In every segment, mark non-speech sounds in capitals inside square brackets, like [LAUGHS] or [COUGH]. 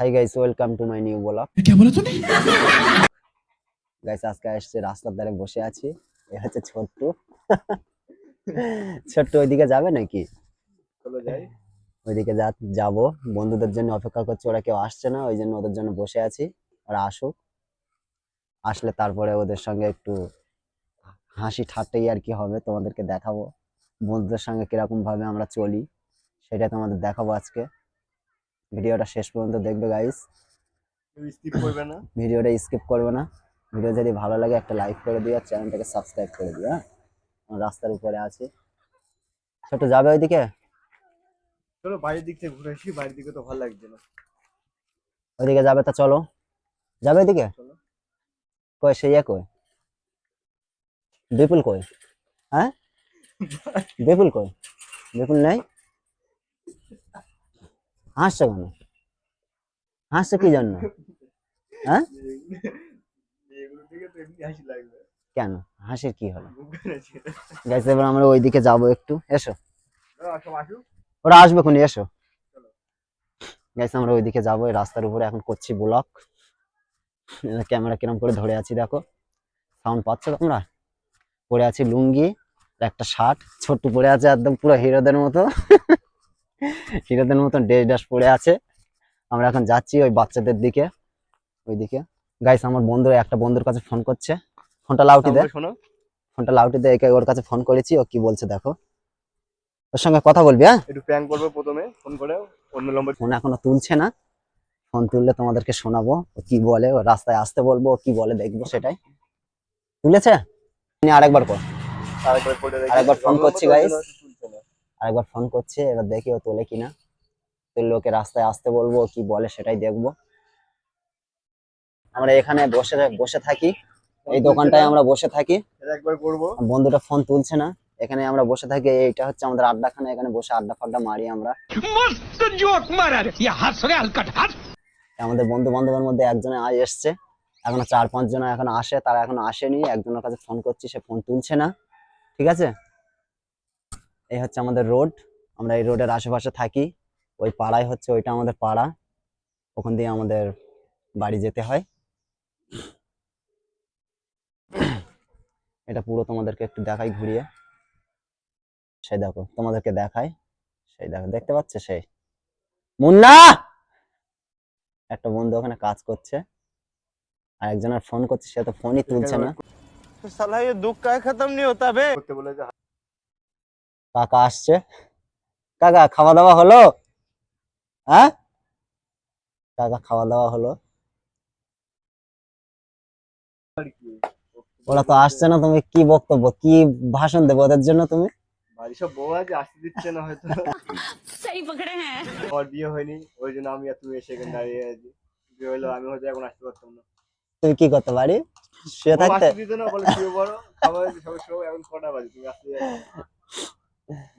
Hi guys welcome to my new blog কে বলে তুমি? Guys আজকে এসেছে রাস্তার ধারে বসে আছি। এ হচ্ছে ছোট্ট। ছোট্ট ওইদিকে যাবে নাকি? চলো যাই। ওইদিকে যা যাব। বন্ধুদের জন্য অপেক্ষা করছে ওরা কেউ আসছে না ওই জন্য ওদের জন্য বসে আছি। ওরা আসুক। আসলে তারপরে ওদের সঙ্গে একটু হাসি ঠাট্টাই আর কি হবে তোমাদেরকে দেখাবো। বন্ধুদের সঙ্গে কীরকম ভাবে আমরা চলি সেটা তোমাদের দেখাবো আজকে। ভিডিওটা শেষ পর্যন্ত দেখবে গাইস স্কিপ করবে না। ভিডিওটা স্কিপ করবে না। ভিডিও যদি ভালো লাগে একটা লাইক করে দিও আর চ্যানেলটাকে সাবস্ক্রাইব করে দিও হ্যাঁ? রাস্তার উপরে আছে। ছোট যাবে ওইদিকে? চলো বাইরের দিক থেকে ঘুরে আসি বাইরের দিকে তো ভালো লাগছে না। ওইদিকে যাবে তা চলো। যাবে ওইদিকে। কই সেই ইয়ে কই? বিপুল কই? হ্যাঁ? [LAUGHS] বিপুল কই? বিপুল নেই? হাসছো কেন? হাসছো কি জন্য? হ্যাঁ? কেন? হাসির কি হলো? গাইস, এবার আমরা ওইদিকে যাব একটু। এসো। ওরা আসবে কোনি এসো। গাইস, আমরা ওইদিকে যাব, এই রাস্তার উপরে এখন করছি ব্লক ক্যামেরা কিরম করে ধরে আছি, দেখো। সাউন্ড পাচ্ছ তোমরা? পরে আছি লুঙ্গি, একটা শার্ট, ছোট্ট পরে আছে একদম পুরো হিরোদের মতো। হিরোদের মতন ড্রেস ড্রেস পরে আছে। আমরা এখন যাচ্ছি ওই বাচ্চাদের দিকে। ওইদিকে। গাইস আমার বন্ধু একটা বন্ধুর কাছে ফোন করছে। ফোনটা লাউটি দে। শোনো। ফোনটা লাউটি দে একে ওর কাছে ফোন করেছি ও কি বলছে দেখো। ওর সঙ্গে কথা বলবি হ্যাঁ? একটু প্র্যাঙ্ক করব প্রথমে ফোন করে। অন্য নম্বর ফোন এখনও তুলছে না। ফোন তুললে তোমাদেরকে শোনাবো ও কি বলে ও রাস্তায় আসতে বলব ও কি বলে দেখব সেটাই। তুলেছে? আরেকবার কর। আরেকবার ফোন করছি, না। আরেকবার ফোন করছে এবার দেখি ও তোলে কিনা। তো লোকে রাস্তায় আসতে বলব কি বলে সেটাই দেখব। আমরা এখানে বসে বসে থাকি। এই দোকানটায় আমরা বসে থাকি। বন্ধুটা ফোন তুলছে না। এখানে আমরা বসে থাকি এইটা হচ্ছে আমাদের আড্ডাখানা এখানে বসে আড্ডা ফাড্ডা মারি আমরা। আমাদের বন্ধু বান্ধবের মধ্যে একজনে আজ এসছে। এখনও চার পাঁচ জন এখন আসে তারা এখন আসেনি। একজনের কাছে ফোন করছি সে ফোন তুলছে না। ঠিক আছে? এই হচ্ছে আমাদের রোড আমরা এই রোডের আশেপাশে থাকি ওই পাড়ায় হচ্ছে ওইটা আমাদের পাড়া ওখান দিয়ে আমাদের বাড়ি যেতে হয় এটা পুরো তোমাদেরকে একটু দেখাই ঘুরিয়ে সেই দেখো তোমাদেরকে দেখাই সেই দেখো দেখতে পাচ্ছে সেই মুন্না একটা বন্ধু ওখানে কাজ করছে আর একজনের ফোন করছে সে তো ফোনই তুলছে না সালা ये दुख का खत्म नहीं होता बे করতে বলে যে কাকা আসছে। কাকা খাওয়া দাওয়া হলো? হ্যাঁ? কাকা খাওয়া দাওয়া হলো। ওরা তো আসছে না তুমি কি বক্তব্য কি ভাষণ দেবো ওদের জন্য তুমি? বাড়ির সব বউ আছে আসতে দিচ্ছে না হয়তো। হ্যাঁ। বিয়ে হয়নি ওই জন্য আমি আর তুমি এসে দাঁড়িয়ে আছি। বিয়ে আমি এখন আসতে পারতাম না। তুমি কি করতে পারি থাকতে? তুমি আসতে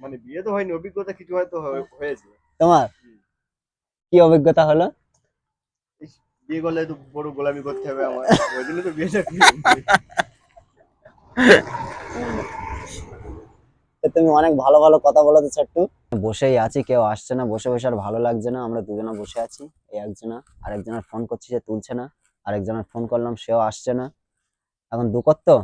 মানে বিয়ে তো হয়নি অভিজ্ঞতা কিছু হয়তো হয়েছে। তোমার? কি অভিজ্ঞতা হলো? বিয়ে করলে তো বড় গোলামি করতে হবে আমার। [LAUGHS] ওই জন্য তো বিয়েটা। তো তুমি অনেক ভালো ভালো কথা বলো তো ছোট্টু। বসেই আছি কেউ আসছে না বসে বসে আর ভালো লাগছে না। আমরা দুজনে বসে আছি এই একজনা আরেকজনের ফোন করছি সে তুলছে না। আর আরেকজনের ফোন করলাম সেও আসছে না। এখন দুকর তো?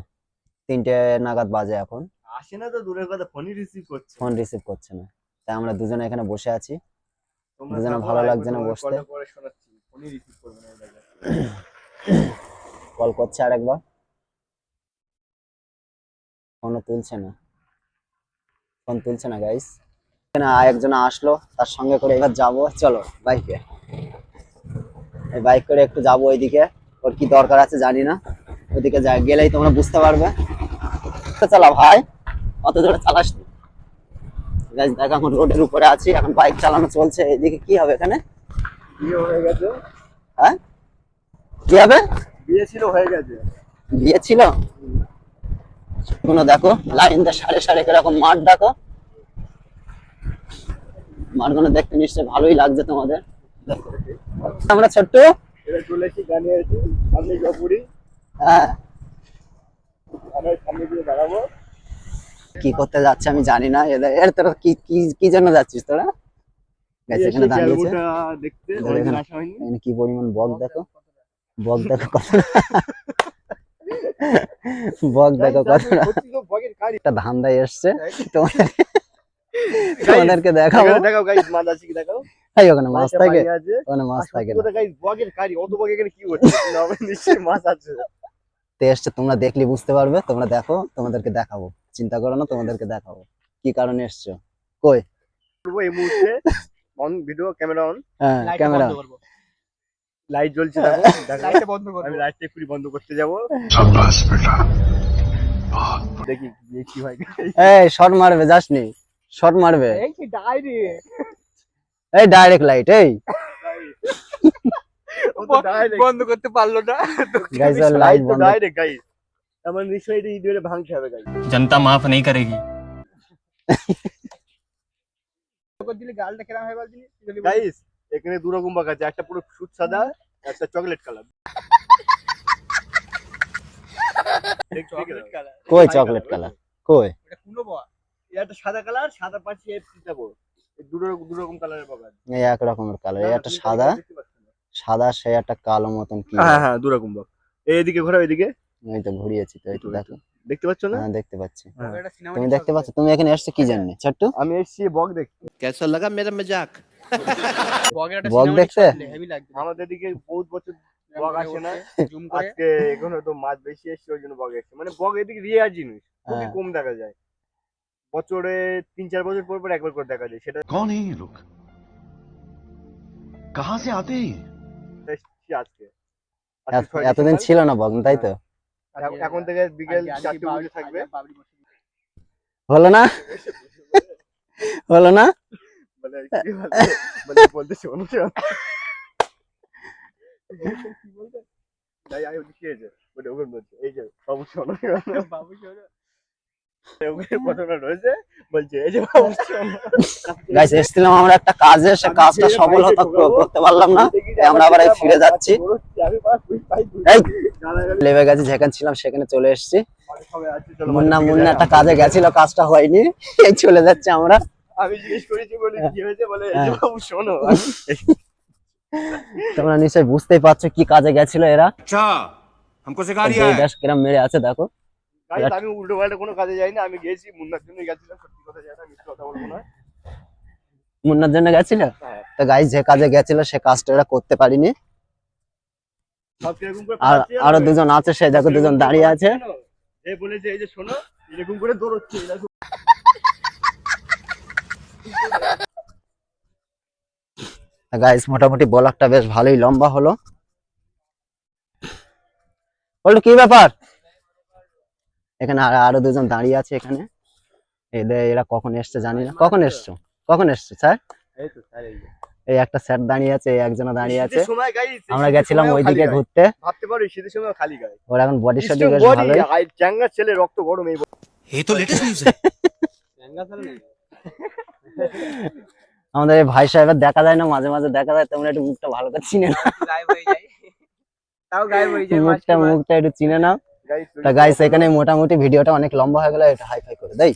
তিনটে নাগাদ বাজে এখন। আসে না তো দূরের কথা ফোনই রিসিভ করছে ফোন রিসিভ করছে না। তাই আমরা দুজনে এখানে বসে আছি। দুজনে ভালো লাগছে না বসতে। কলটা শোনাচ্ছি। ফোনই রিসিভ করবে না কল করছে আরেকবার। ফোনও তুলছে না। ফোন তুলছে না গাইস না একজন আসলো তার সঙ্গে করে এবার যাব। চলো বাইকে এই বাইক করে একটু যাব ওইদিকে। ওর কি দরকার আছে জানি না। ওইদিকে যা গেলেই তোমরা বুঝতে পারবে। চালা ভাই। অত জোরে চালাস গাইস দেখ এখন রোডের উপরে আছি এখন বাইক চালানো চলছে এইদিকে কি হবে এখানে? বিয়ে হয়ে গেছে। হ্যাঁ? কি হবে? বিয়ে ছিল হয়ে গেছে। বিয়ে ছিল? কোনো দেখো লাইন দিয়ে সাড়ে সাড়ে কীরকম মাঠ দেখো। মাঠগুলো দেখতে নিশ্চয়ই ভালোই লাগছে তোমাদের। আমরা ছোট্ট? চলে এসেছি গানে আছি সামনে জপুরি হ্যাঁ। আমরা সামনে দিয়ে দাঁড়াবো। কি করতে যাচ্ছে আমি জানি না। এদের এর তোরা কি কি কি জন্য যাচ্ছিস তোরা? গাইস এখানে দাঁড়িয়েছে দেখতে এখানে। আসা হয়নি। এখানে কি পরিমাণ বক দেখো? বক দেখো কত বক দেখো কত একটা ধান্দায় এসছে। তোমাদের তোমাদেরকে দেখাবো। এখানে দেখাও গাইস মাছ আছে কি দেখাও? এই ওখানে মাছ থাকে। ওখানে মাছ থাকে গাইস কারি অত এখানে কি হচ্ছে? নিশ্চয়ই মাছ আছে। ঘুরতে এসছে তোমরা দেখলে বুঝতে পারবে। তোমরা দেখো তোমাদেরকে দেখাবো। চিন্তা করো না তোমাদেরকে দেখাবো। কি কারণে এসছো? কই? এই মুহূর্তে। অন ভিডিও ক্যামেরা অন হ্যাঁ ক্যামেরা লাইট জ্বলছে লাইটটা বন্ধ করব। আমি লাইটটা একটু বন্ধ করতে যাব। শাবাশ বেটা। দেখি কি হয়। এই শর্ট মারবে যাসনি? শর্ট মারবে? এই কি ডাইরেক্ট এই ডাইরেক্ট লাইট এই। [LAUGHS] বন্ধ করতে পারল না। গাইস আর বন্ধ। ডাইরেক্ট গাইস এমন বিষয় ভাঙতে হবে গাইস জনতা মাফ নেই দিলে গালটা হয় বলছিস গাইস এখানে দু রকম বাঘ আছে একটা পুরো সাদা একটা চকলেট কালার কই চকলেট কালার কই? এটা কোন এটা সাদা কালার সাদা পাশে এটা দুটো দুটো রকম কালারের বাঘ এক রকমের কালার এটা সাদা। সাদা সে একটা কালো মতন কি হ্যাঁ হ্যাঁ? দু রকম বক এইদিকে ঘোরা ওইদিকে এই তো ঘুরিয়েছি তো একটু দেখো। দেখতে পাচ্ছ না? হ্যাঁ দেখতে পাচ্ছি। হ্যাঁ। তুমি দেখতে পাচ্ছ? তুমি এখানে এসছো কি হ্যাঁ। জানলে? ছাট্টু? আমি এসছি বক দেখতে। কেসা লাগা মেরা মজাক? [LAUGHS] বক দেখতে আমাদের দিকে বহুত বছর বক আসে না। আজকে এখন তো মাছ বেশি এসছে ওই জন্য বক এসছে। মানে বক এদিকে রিয়ার জিনিস খুবই হ্যাঁ। কম দেখা যায়। বছরে তিন চার বছর পর পর একবার করে দেখা যায়। সেটা কোন এই লোক কাহা সে আতে যাচ্ছি আজকে। এতদিন ছিল না বলুন তাই তো? হ্যাঁ। এখন থেকে বিকেল চারটে বজে থাকবে। হলো না? হলো না? মানে মানে বলতে শোনো তাই আমি কি হয়েছে ওটা ওখানে বলছে এই যে বাবু শোনো। বাবু শোনো। ওখানে ঘটনা রয়েছে বলছে এই যে বাবু শোনো গাইস এসেছিলাম আমরা একটা কাজে সে কাজটা সফল হতো করতে পারলাম না তাই আমরা আবার এই ফিরে যাচ্ছি আমি পাস তুই পাই তুই এই গালাগালি লেবে গেছি যেখানে ছিলাম সেখানে চলে এসেছি করে সবাই আছে, চলো মুন্না বাড়ি মুন্না ফিরে একটা যাই। কাজে গেছিল কাজটা হয়নি এই চলে যাচ্ছে আমরা আমি জিজ্ঞেস করেছি বলে কি হয়েছে বলে এই যে হ্যাঁ। বাবু শোনো তোমরা নিশ্চয়ই বুঝতেই পারছো কি কাজে গেছিল এরা अच्छा हमको सिखा দেশ কিরম মেরে আছে দেখো আমি উল্টো পাল্টা কোনো কাজে যাইনি আমি গেছি মুন্নার জন্য গেছিলাম সত্যি কথা যেটা মিথ্যে কথা বলব না। মুন্নার জন্য গেছিল? হ্যাঁ। তো গাইস যে কাজে গেছিল সে কাজটা এরা করতে পারিনি। আর আরও দুজন আছে সে দেখো দুজন দাঁড়িয়ে আছে? এ বলেছে এই যে শোনো এরকম করে দৌড়চ্ছে গাইস মোটামুটি ব্লগটা বেশ ভালোই লম্বা হলো। বলতো কি ব্যাপার? এখানে আরও দুজন দাঁড়িয়ে আছে এখানে। এদের এরা কখন এসছে জানি না। কখন এসছো? কখন এসছো স্যার? এই একটা স্যার দাঁড়িয়ে আছে একজন দাঁড়িয়ে আছে। আমরা গেছিলাম ওইদিকে ঘুরতে। ভাবতে পারি শীতের সময় খালি গায়ে ওরা এখন বডি শডি বেশ ভালোই। আর চাঙ্গা ছেলে রক্ত গরম এই এই তো লেটেস্ট নিউজ চাঙ্গা ছেলে আমাদের এই ভাই সাহেবের দেখা যায় না মাঝে মাঝে দেখা যায় তোমরা একটু মুখটা ভালো করে চিনে না। গায়েব হয়ে যায়। তাও গায়েব হয়ে যায় মুখটা মুখটা একটু চিনে না তা গাইস এখানে মোটামুটি ভিডিওটা অনেক লম্বা হয়ে গেল একটু হাই ফাই করে দেই।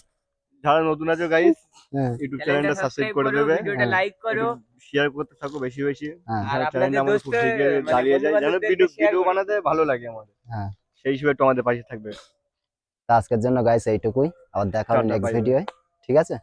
যারা নতুন আছো গাইস হ্যাঁ। ইউটিউব চ্যানেলটা সাবস্ক্রাইব করে দেবে। ভিডিওটা হ্যাঁ। লাইক করো। শেয়ার করতে থাকো বেশি বেশি। হ্যাঁ। আর চ্যানেলটা আমাদের খুব শীঘ্রই মানে যায়। যেন ভিডিও ভিডিও বানাতে ভালো লাগে আমাদের। হ্যাঁ। সেই হিসেবে একটু আমাদের পাশে থাকবে। তা আজকের জন্য গাইস এইটুকুই। আবার দেখা হবে নেক্সট. ভিডিওয় ঠিক আছে?